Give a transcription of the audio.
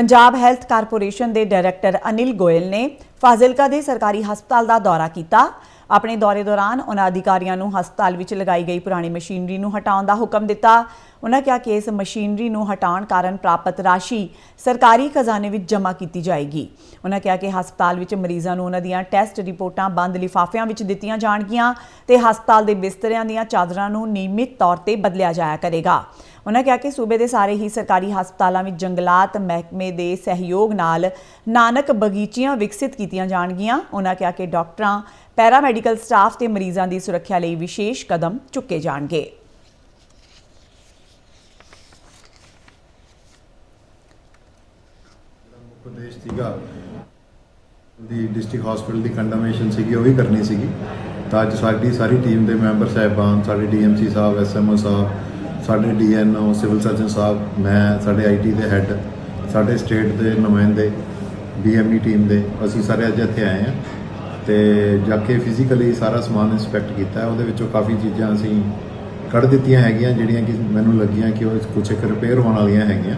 Punjab health corporation ਦੇ director Anil Goyal ਨੇ ਫਾਜ਼ਿਲਕਾ ਦੇ ਸਰਕਾਰੀ ਹਸਪਤਾਲ ਦਾ ਦੌਰਾ ਕੀਤਾ। ਆਪਣੇ ਦੌਰੇ ਦੌਰਾਨ ਉਹਨਾਂ ਅਧਿਕਾਰੀਆਂ ਨੂੰ ਹਸਪਤਾਲ ਵਿੱਚ ਲਗਾਈ ਗਈ ਪੁਰਾਣੀ ਮਸ਼ੀਨਰੀ ਨੂੰ ਹਟਾਉਣ ਦਾ ਹੁਕਮ ਦਿੱਤਾ। ਉਹਨਾਂ ਕਿਹਾ ਕਿ ਇਸ ਮਸ਼ੀਨਰੀ ਨੂੰ ਹਟਾਉਣ ਕਾਰਨ ਪ੍ਰਾਪਤ ਰਾਸ਼ੀ ਸਰਕਾਰੀ ਖਜ਼ਾਨੇ ਵਿੱਚ ਜਮ੍ਹਾਂ ਕੀਤੀ ਜਾਏਗੀ। ਉਹਨਾਂ ਕਿਹਾ ਕਿ ਹਸਪਤਾਲ ਵਿੱਚ ਮਰੀਜ਼ਾਂ ਨੂੰ ਉਹਨਾਂ ਦੀਆਂ ਟੈਸਟ ਰਿਪੋਰਟਾਂ ਬੰਦ ਲਿਫਾਫਿਆਂ ਵਿੱਚ ਦਿੱਤੀਆਂ ਜਾਣਗੀਆਂ ਤੇ ਹਸਪਤਾਲ ਦੇ ਬਿਸਤਰਿਆਂ ਦੀਆਂ ਚਾਦਰਾਂ ਨੂੰ ਨਿਯਮਿਤ ਤੌਰ ਤੇ ਬਦਲਿਆ ਜਾਇਆ ਕਰੇਗਾ। ਉਹਨਾਂ ਕਿਹਾ ਕਿ ਸੂਬੇ ਦੇ ਸਾਰੇ ਹੀ ਸਰਕਾਰੀ ਹਸਪਤਾਲਾਂ ਵਿੱਚ ਜੰਗਲਾਤ ਮਹਿਕਮੇ ਦੇ ਸਹਿਯੋਗ ਨਾਲ ਨਾਨਕ ਬਗੀਚੀਆਂ ਵਿਕਸਿਤ ਕੀਤੀਆਂ ਜਾਣਗੀਆਂ। ਉਹਨਾਂ ਕਿਹਾ ਕਿ ਡਾਕਟਰਾਂ ਪੈਰਾ ਮੈਡੀਕਲ ਸਟਾਫ ਤੇ ਮਰੀਜ਼ਾਂ ਦੀ ਸੁਰੱਖਿਆ ਲਈ ਵਿਸ਼ੇਸ਼ ਕਦਮ ਚੁੱਕੇ ਜਾਣਗੇ। ਉਪਦੇਸ਼ ਸੀਗਾ ਦੀ ਡਿਸਟ੍ਰਿਕਟ ਹਸਪੀਟਲ ਦੀ ਕੰਡਮਨੇਸ਼ਨ ਸੀਗੀ, ਉਹ ਵੀ ਕਰਨੀ ਸੀਗੀ। ਤਾਂ ਅੱਜ ਸਾਡੀ ਸਾਰੀ ਟੀਮ ਦੇ ਮੈਂਬਰ ਸਾਹਿਬਾਨ, ਸਾਡੇ ਡੀਐਮਸੀ ਸਾਹਿਬ, ਐਸਐਮਓ ਸਾਹਿਬ, ਸਾਡੇ ਡੀਐਨਓ, ਸਿਵਲ ਸਰਜਨ ਸਾਹਿਬ, ਮੈਂ, ਸਾਡੇ ਆਈਟੀ ਦੇ ਹੈੱਡ, ਸਾਡੇ ਸਟੇਟ ਦੇ ਨੁਮਾਇੰਦੇ ਬੀਐਮਈ ਟੀਮ ਦੇ, ਅਸੀਂ ਸਾਰੇ ਅੱਜ ਇੱਥੇ ਆਏ ਹਾਂ। ਤੇ ਜਾ ਕੇ ਫਿਜ਼ੀਕਲੀ ਸਾਰਾ ਸਮਾਨ ਇੰਸਪੈਕਟ ਕੀਤਾ। ਉਹਦੇ ਵਿੱਚੋਂ ਕਾਫੀ ਚੀਜ਼ਾਂ ਅਸੀਂ ਕੱਢ ਦਿੱਤੀਆਂ ਹੈਗੀਆਂ, ਜਿਹੜੀਆਂ ਕਿ ਮੈਨੂੰ ਲੱਗੀਆਂ ਕਿ ਉਹ ਕੁਝ ਇੱਕ ਰਿਪੇਅਰ ਹੋਣ ਵਾਲੀਆਂ ਹੈਗੀਆਂ।